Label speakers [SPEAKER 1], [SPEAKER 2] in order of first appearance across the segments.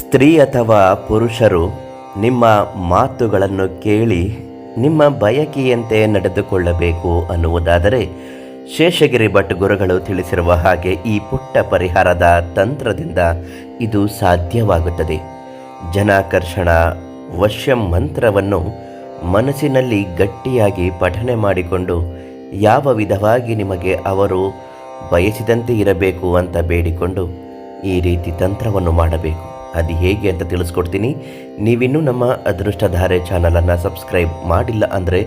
[SPEAKER 1] ಸ್ತ್ರೀ ಅಥವಾ ಪುರುಷರು, ನಿಮ್ಮ ಮಾತುಗಳನ್ನು ಕೇಳಿ ನಿಮ್ಮ ಬಯಕೆಯಂತೆ ನಡೆದುಕೊಳ್ಳಬೇಕು ಅನ್ನುವುದಾದರೆ, ಶೇಷಗಿರಿ ಭಟ್ ಗುರುಗಳು ತಿಳಿಸಿರುವ ಹಾಗೆ ಈ ಪುಟ್ಟ ಪರಿಹಾರದ ತಂತ್ರದಿಂದ ಇದು ಸಾಧ್ಯವಾಗುತ್ತದೆ. ಜನಾಕರ್ಷಣ, ವಶ್ಯಂ ಮಂತ್ರವನ್ನು ಮನಸ್ಸಿನಲ್ಲಿ ಗಟ್ಟಿಯಾಗಿ ಪಠನೆ ಮಾಡಿಕೊಂಡು, ಯಾವ ವಿಧವಾಗಿ ನಿಮಗೆ ಅವರು ಬಯಸಿದಂತೆ ಇರಬೇಕು ಅಂತ ಬೇಡಿಕೊಂಡು ಈ ರೀತಿ ತಂತ್ರವನ್ನು ಮಾಡಬೇಕು. ಅದು ಹೇಗೆ ಅಂತ ತಿಳಿಸ್ಕೊಡ್ತೀನಿ. ನೀವಿನ್ನೂ ನಮ್ಮ ಅದೃಷ್ಟಧಾರೆ ಚಾನಲನ್ನು ಸಬ್ಸ್ಕ್ರೈಬ್ ಮಾಡಿಲ್ಲ ಅಂದರೆ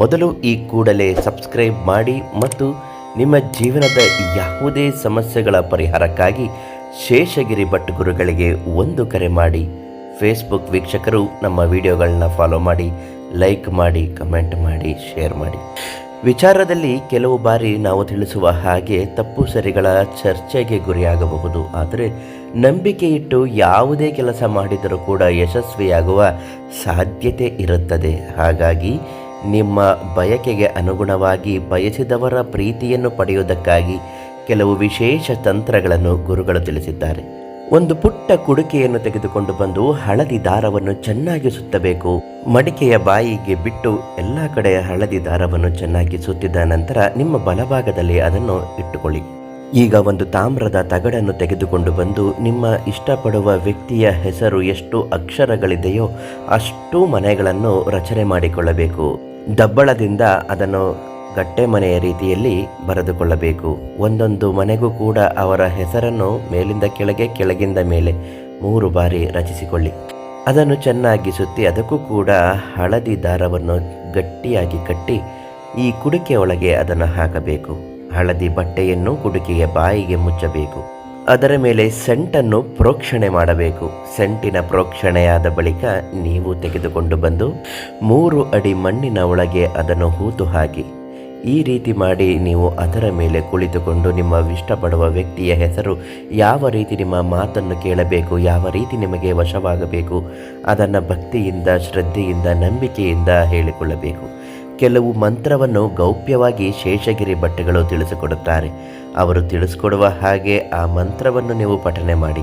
[SPEAKER 1] ಮೊದಲು ಈ ಕೂಡಲೇ ಸಬ್ಸ್ಕ್ರೈಬ್ ಮಾಡಿ ಮತ್ತು ನಿಮ್ಮ ಜೀವನದ ಯಾವುದೇ ಸಮಸ್ಯೆಗಳ ಪರಿಹಾರಕ್ಕಾಗಿ ಶೇಷಗಿರಿ ಭಟ್ ಗುರುಗಳಿಗೆ ಒಂದು ಕರೆ ಮಾಡಿ. ಫೇಸ್ಬುಕ್ ವೀಕ್ಷಕರು ನಮ್ಮ ವಿಡಿಯೋಗಳನ್ನ ಫಾಲೋ ಮಾಡಿ ಲೈಕ್ ಮಾಡಿ ಕಮೆಂಟ್ ಮಾಡಿ ಶೇರ್ ಮಾಡಿ. ವಿಚಾರದಲ್ಲಿ ಕೆಲವು ಬಾರಿ ನಾವು ತಿಳಿಸುವ ಹಾಗೆ ತಪ್ಪು ಸರಿಗಳ ಚರ್ಚೆಗೆ ಗುರಿಯಾಗಬಹುದು. ಆದರೆ ನಂಬಿಕೆ ಇಟ್ಟು ಯಾವುದೇ ಕೆಲಸ ಮಾಡಿದರೂ ಕೂಡ ಯಶಸ್ವಿಯಾಗುವ ಸಾಧ್ಯತೆ ಇರುತ್ತದೆ. ಹಾಗಾಗಿ ನಿಮ್ಮ ಬಯಕೆಗೆ ಅನುಗುಣವಾಗಿ ಬಯಸಿದವರ ಪ್ರೀತಿಯನ್ನು ಪಡೆಯುವುದಕ್ಕಾಗಿ ಕೆಲವು ವಿಶೇಷ ತಂತ್ರಗಳನ್ನು ಗುರುಗಳು ತಿಳಿಸಿದ್ದಾರೆ. ಒಂದು ಪುಟ್ಟ ಕುಡುಕೆಯನ್ನು ತೆಗೆದುಕೊಂಡು ಬಂದು ಹಳದಿ ದಾರವನ್ನು ಚೆನ್ನಾಗಿ ಸುತ್ತಬೇಕು. ಮಡಿಕೆಯ ಬಾಯಿಗೆ ಬಿಟ್ಟು ಎಲ್ಲ ಕಡೆಯ ಹಳದಿ ದಾರವನ್ನು ಚೆನ್ನಾಗಿ ಸುತ್ತಿದ ನಂತರ ನಿಮ್ಮ ಬಲಭಾಗದಲ್ಲಿ ಅದನ್ನು ಇಟ್ಟುಕೊಳ್ಳಿ. ಈಗ ಒಂದು ತಾಮ್ರದ ತಗಡನ್ನು ತೆಗೆದುಕೊಂಡು ಬಂದು ನಿಮ್ಮ ಇಷ್ಟಪಡುವ ವ್ಯಕ್ತಿಯ ಹೆಸರು ಎಷ್ಟು ಅಕ್ಷರಗಳಿದೆಯೋ ಅಷ್ಟು ಮನೆಗಳನ್ನು ರಚನೆ ಮಾಡಿಕೊಳ್ಳಬೇಕು. ದಬ್ಬಳದಿಂದ ಅದನ್ನು ಗಟ್ಟೆ ಮನೆಯ ರೀತಿಯಲ್ಲಿ ಬರೆದುಕೊಳ್ಳಬೇಕು. ಒಂದೊಂದು ಮನೆಗೂ ಕೂಡ ಅವರ ಹೆಸರನ್ನು ಮೇಲಿಂದ ಕೆಳಗೆ, ಕೆಳಗಿಂದ ಮೇಲೆ ಮೂರು ಬಾರಿ ರಚಿಸಿಕೊಳ್ಳಿ. ಅದನ್ನು ಚೆನ್ನಾಗಿ ಸುತ್ತಿ ಅದಕ್ಕೂ ಕೂಡ ಹಳದಿ ದಾರವನ್ನು ಗಟ್ಟಿಯಾಗಿ ಕಟ್ಟಿ ಈ ಕುಡಿಕೆ ಒಳಗೆ ಅದನ್ನು ಹಾಕಬೇಕು. ಹಳದಿ ಬಟ್ಟೆಯನ್ನು ಕುಡಿಕೆಯ ಬಾಯಿಗೆ ಮುಚ್ಚಬೇಕು. ಅದರ ಮೇಲೆ ಸೆಂಟನ್ನು ಪ್ರೋಕ್ಷಣೆ ಮಾಡಬೇಕು. ಸೆಂಟಿನ ಪ್ರೋಕ್ಷಣೆಯಾದ ಬಳಿಕ ನೀವು ತೆಗೆದುಕೊಂಡು ಬಂದು ಮೂರು ಅಡಿ ಮಣ್ಣಿನ ಒಳಗೆ ಅದನ್ನು ಹೂತು ಹಾಕಿ. ಈ ರೀತಿ ಮಾಡಿ ನೀವು ಅದರ ಮೇಲೆ ಕುಳಿತುಕೊಂಡು ನಿಮ್ಮ ಇಷ್ಟಪಡುವ ವ್ಯಕ್ತಿಯ ಹೆಸರು ಯಾವ ರೀತಿ ನಿಮ್ಮ ಮಾತನ್ನು ಕೇಳಬೇಕು, ಯಾವ ರೀತಿ ನಿಮಗೆ ವಶವಾಗಬೇಕು, ಅದನ್ನು ಭಕ್ತಿಯಿಂದ, ಶ್ರದ್ಧೆಯಿಂದ, ನಂಬಿಕೆಯಿಂದ ಹೇಳಿಕೊಳ್ಳಬೇಕು. ಕೆಲವು ಮಂತ್ರವನ್ನು ಗೌಪ್ಯವಾಗಿ ಶೇಷಗಿರಿ ಭಟ್ಟೆಗಳು ತಿಳಿಸಿಕೊಡುತ್ತಾರೆ. ಅವರು ತಿಳಿಸಿಕೊಡುವ ಹಾಗೆ ಆ ಮಂತ್ರವನ್ನು ನೀವು ಪಠನೆ ಮಾಡಿ.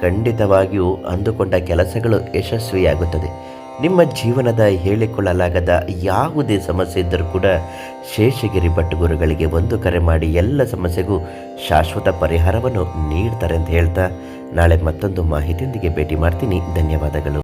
[SPEAKER 1] ಖಂಡಿತವಾಗಿಯೂ ಅಂದುಕೊಂಡ ಕೆಲಸಗಳು ಯಶಸ್ವಿಯಾಗುತ್ತದೆ. ನಿಮ್ಮ ಜೀವನದ ಹೇಳಿಕೊಳ್ಳಲಾಗದ ಯಾವುದೇ ಸಮಸ್ಯೆ ಇದ್ದರೂ ಕೂಡ ಶೇಷಗಿರಿ ಭಟ್ ಗುರುಗಳಿಗೆ ಒಂದು ಕರೆ ಮಾಡಿ ಎಲ್ಲ ಸಮಸ್ಯೆಗೂ ಶಾಶ್ವತ ಪರಿಹಾರವನ್ನು ನೀಡ್ತಾರೆ ಅಂತ ಹೇಳ್ತಾ ನಾಳೆ ಮತ್ತೊಂದು ಮಾಹಿತಿಯೊಂದಿಗೆ ಭೇಟಿ ಮಾಡ್ತೀನಿ. ಧನ್ಯವಾದಗಳು.